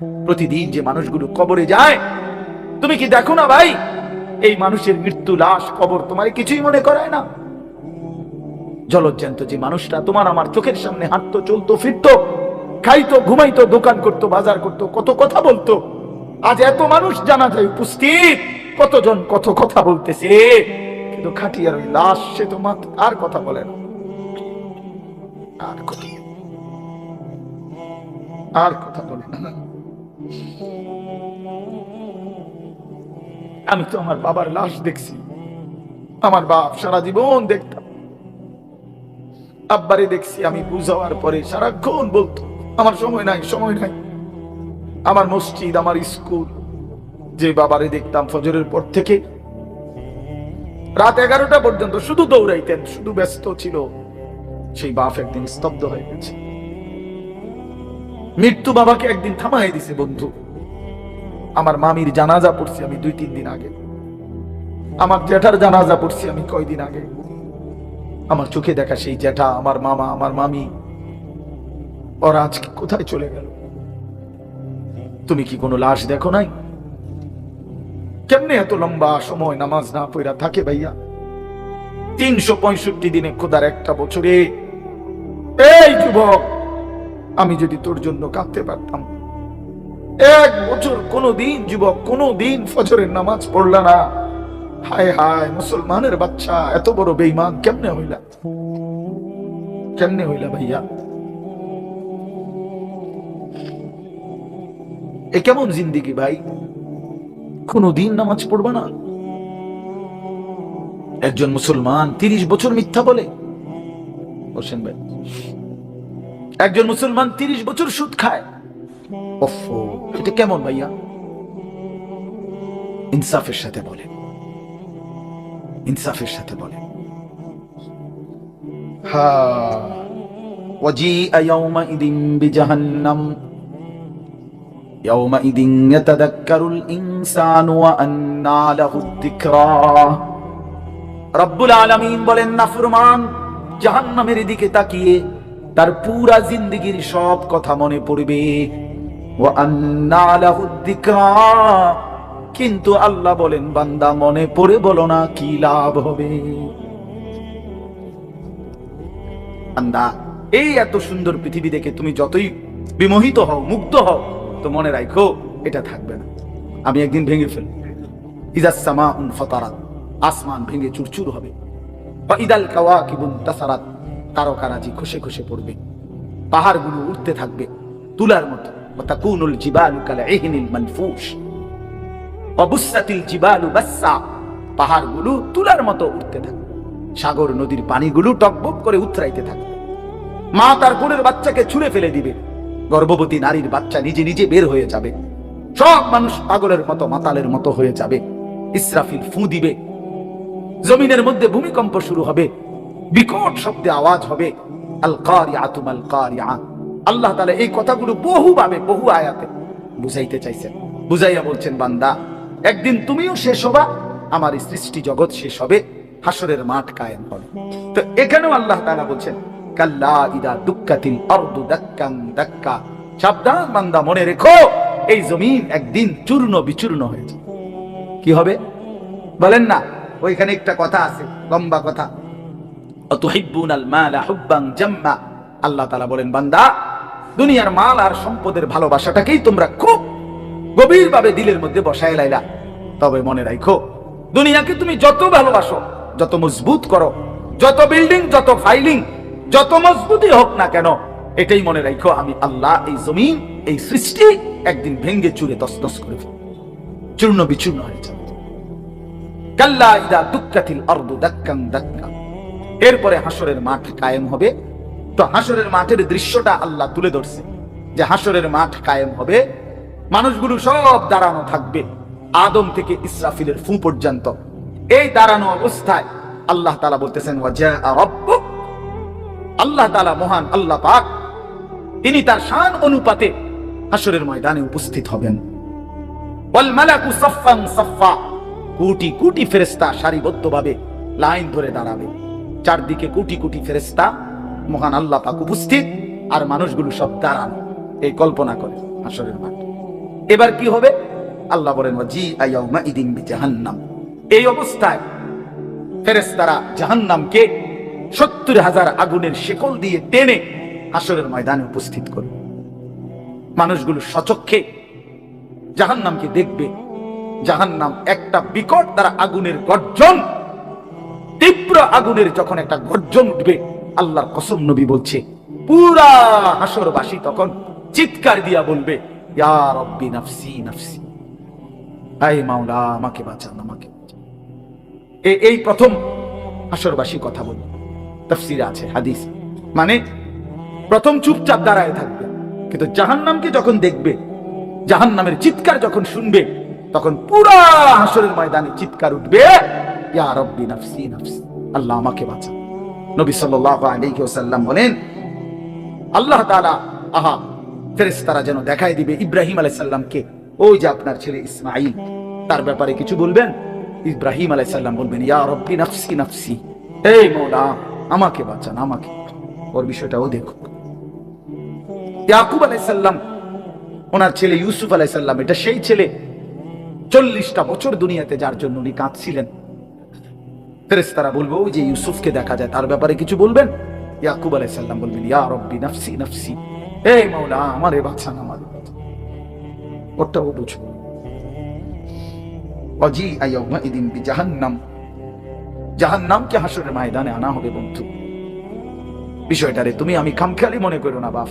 প্রতিদিন যে মানুষগুলো কবরে যায়, তুমি কি দেখো না ভাই? এই মানুষের মৃত্যু লাশ কবর তোমার কিছুই মনে করায় না। জলজ্জান্ত যে মানুষটা, তোমার আমার চোখের সামনে হাঁটতো, চলতো, ফিরতো, খাইতো, ঘুমাইতো, দোকান করতো, বাজার করতো, কত কথা বলতো। আজ এত মানুষ জানা যায় উপস্থিত, কতজন কত কথা বলতেছে। কিন্তু খাটিয়ার ওই লাশ, সে তো আর কথা বলে না। আর কথা আর কথা বলে না। আমি তো আমার বাবার লাশ দেখছি। আমার বাপ সারা জীবন দেখতাম। আব্বারে দেখছি আমি বুঝাওয়ার পরে সারাক্ষণ বলতো, আমার সময় নাই সময় নাই। আমার মসজিদ, আমার স্কুল, যে বাবারে দেখতাম ফজরের পর থেকে, রাত এগারোটা পর্যন্ত শুধু দৌড়াইতেন, শুধু ব্যস্ত ছিল। সেই বাপ একদিন স্তব্ধ হয়ে গেছে। মৃত্যু বাবাকে একদিন থামাই দিছে, বন্ধু। আমার মামির জানাজা পড়ছি আমি দুই, তিন দিন আগে। আমার জ্যাঠার জানাজা পড়ছি আমি কয়দিন আগে। আমার চোখে দেখা সেই জ্যাঠা আমার মামা, আমার মামি। ওরা আজকে কোথায় চলে গেল? তুমি কি কোনো লাশ দেখো নাই? কেমনে এত লম্বা সময় নামাজ না পড়া থাকে ভাইয়া? তিনশো পঁয়ষট্টি দিনে খোদার একটা বছরে। এই যুবক আমি যদি তোর জন্য কাঁদতে পারতাম। এক বছর কোনো দিন যুবক কোনো দিন ফজরের নামাজ পড়লা না। হায় হায়, মুসলমানের বাচ্চা, এত বড় বেইমান কেমনে হইলা? কেমনে হইলা ভাইয়া? এ কেমন জিন্দিগি ভাই? কোনো দিন নামাজ পড়বা না? একজন মুসলমান তিরিশ বছর মিথ্যা বলে? হোসেন ভাই। একজন মুসলমান তিরিশ বছর সুদ খায় ওফো এটা কেমন ভাইয়া ইনসাফের সাথে বলে ইনসাফের সাথে বলে হা وجيء يومئذ بجهنم يومئذ يتذكر الإنسان وأنى له الذكرى রব্বুল আলামিন বলেন নাফরমান জাহান্নামের দিকে তাকিয়ে তার পুরা জিন্দিগির সব কথা মনে পড়বে। আন্না কিন্তু আল্লাহ বলেন, বান্দা মনে পড়ে বলো না কি লাভ হবে। এই এত সুন্দর পৃথিবী দেখে তুমি যতই বিমোহিত হও মুগ্ধ হও, তো মনে রাখো এটা থাকবে না। আমি একদিন ভেঙে ফেলব। আসমান ভেঙে চুরচুর হবে। ইদাল কাওয়াকিবুন তাসারাত। তারকারাজি খসে খসে পড়বে। পাহাড়গুলো উঠতে থাকবে তুলার মতো। পাহাড়গুলো তুলার মতো উঠতে সাগর নদীর পানিগুলো টকবক করে মা তার কোলের বাচ্চাকে ছুঁড়ে ফেলে দিবে। গর্ভবতী নারীর বাচ্চা নিজে নিজে বের হয়ে যাবে। সব মানুষ পাগলের মতো, মাতালের মতো হয়ে যাবে। ইসরাফিল ফু দিবে। জমিনের মধ্যে ভূমিকম্প শুরু হবে। বিকট শব্দে আওয়াজ হবে আল্লাহ তাআলা এই কথাগুলো বহুভাবে, বহু আয়াতে বুঝাইতে চাইছেন। বুঝাইয়া বলছেন, বান্দা, একদিন তুমিও শেষ হবা, আমার সৃষ্টি জগৎ শেষ হবে, হাসরের মাঠ কায়েম হবে। তো এখানেও আল্লাহ তাআলা বলছেন বান্দা, মনে রেখো, এই জমিন একদিন চূর্ণ বিচূর্ণ হয়ে যাবে। কি হবে? বলেন না, ওইখানে একটা কথা আছে, লম্বা কথা। আল্লাহ তাআলা বলেন, বান্দা, দুনিয়ার মাল আর সম্পদের ভালোবাসাটাকেই তোমরা খুব গভীরভাবে দিলের মধ্যে বসায় লাইলা। তবে মনে রাখো দুনিয়াকে তুমি যত ভালোবাসো, যত মজবুত করো, যত বিল্ডিং, যত ফাইলিং, যত মজবুতই হোক না কেন, এটাই মনে রাখো আমি আল্লাহ এই জমিন, এই সৃষ্টি একদিন ভেঙ্গে চুরে তসতস করে। চূর্ণ বিচূর্ণ হয়ে যাবে। কাল্লা ইদা দুক্কাতিল আরদু দাক্কান দাক্কা এরপরে হাসরের মাঠ কায়েম হবে। তো হাসরের মাঠের দৃশ্যটা আল্লাহ তুলে ধরছে যে হাসরের মাঠ কায়েম হবে। মানুষগুলো সব দাঁড়ানো থাকবে আদম থেকে ইসরাফিলের ফু পর্যন্ত। এই দাঁড়ানো অবস্থায় আল্লাহ তাআলা বলতেছেন আল্লাহ তাআলা মহান আল্লাহ পাক, তিনি তার শান অনুপাতে হাসরের ময়দানে উপস্থিত হবেন। সাফফা, কোটি কোটি ফেরেশতা সারিবদ্ধভাবে লাইন ধরে দাঁড়াবে। চারদিকে কোটি কোটি ফেরেশতা, মহান আল্লাহ পাক উপস্থিত, আর মানুষগুলো সব দাঁড়ানো। এই কল্পনা করে হাসরের মাঠ। এবার কি হবে? আল্লাহ বলেন জি আয়াউমা ইদিন জাহান্নাম এই অবস্থায় ফেরেশতারা জাহান্নামকে সত্তর হাজার আগুনের শেকল দিয়ে টেনে হাসরের ময়দানে উপস্থিত করবে। মানুষগুলো সচক্ষে জাহান্নামকে দেখবে। জাহান্নাম একটা বিকট তারা আগুনের গর্জন তীব্র আগুনের যখন একটা গর্জন উঠবে, আল্লাহর কসম নবী বলছে, পুরা হাসরবাসী তখন চিৎকার দিয়া বলবে আমাকে আমাকে এই প্রথম হাসরবাসী কথা বলবে আছে, হাদিস। মানে প্রথম চুপচাপ দাঁড়ায় থাকবে। কিন্তু জাহান্নামকে যখন দেখবে, জাহান্নামের চিৎকার যখন শুনবে, তখন পুরা হাসরের ময়দানে চিৎকার উঠবে। ইয়া রব্বি নাফসি নাফসি, আল্লাহ আমাকে নবী সাল্লাল্লাহু আলাইহি ওয়াসাল্লাম বলেন, আল্লাহ তাআলা, আহা, ফেরেশতারা যেন দেখাই দিবে ইব্রাহিম আলাইহিস সালামকে ওই যে আপনার ছেলে ইসমাঈল। তার ব্যাপারে কিছু বলবেন? ইব্রাহিম আলাইহিস সালাম বলবেন, ইয়া রব্বি নাফসি নাফসি আমাকে আমাকে ওর বিষয়টাও ইয়াকুব ওনার ছেলে ইউসুফ আলাইহিস সালাম এটা সেই ছেলে, চল্লিশটা বছর দুনিয়াতে যার জন্য উনি কাঁদছিলেন। ফেরেশতারা বলব, ওই যে ইউসুফকে দেখা যায়, তার ব্যাপারে কিছু বলবেন? ইয়াকুব আলাইহিস সালাম বলবেন, ইয়া রব্বি নাফসি নাফসি। এই মাওলা, আমারে বাঁচান আমারে বাঁচান ওটাও বুঝো অজি আইয়াউমা ইদিন বি জাহান্নাম জাহান্নামকে হাসরের ময়দানে আনা হবে, বন্ধু। বিষয়টারে তুমি আমি খামখেয়ালি মনে করো না বাপ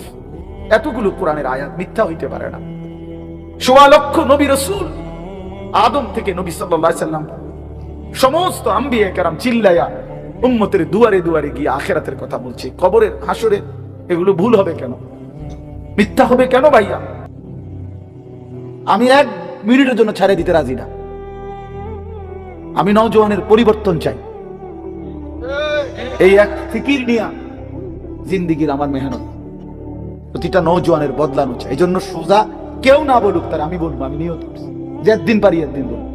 এতগুলো কোরআনের আয়াত মিথ্যা হইতে পারে না। সোয়া লক্ষ নবী রসুল আদম থেকে নবী সাল্লাল্লাহু সাল্লাম সমস্ত আম্বিয়া কেরাম চিল্লাইয়া উম্মতের দুয়ারে দুয়ারে গিয়ে আখেরাতের কথা বলছে। কবরের হাসরে এগুলো ভুল হবে কেন? মিথ্যা হবে কেন ভাইয়া? আমি এক মিনিটের জন্য ছাড়ে দিতে রাজি না। আমি নওজোয়ানের পরিবর্তন চাই। এই এক ফিকির নিয়া জিন্দিগির আমার মেহনত। প্রতিটা নৌজওয়ানের বদলানো চাই এই জন্য সোজা কেউ না বলুক তার, আমি বলব, আমি নিয়ত যে একদিন পারি একদিন বলব।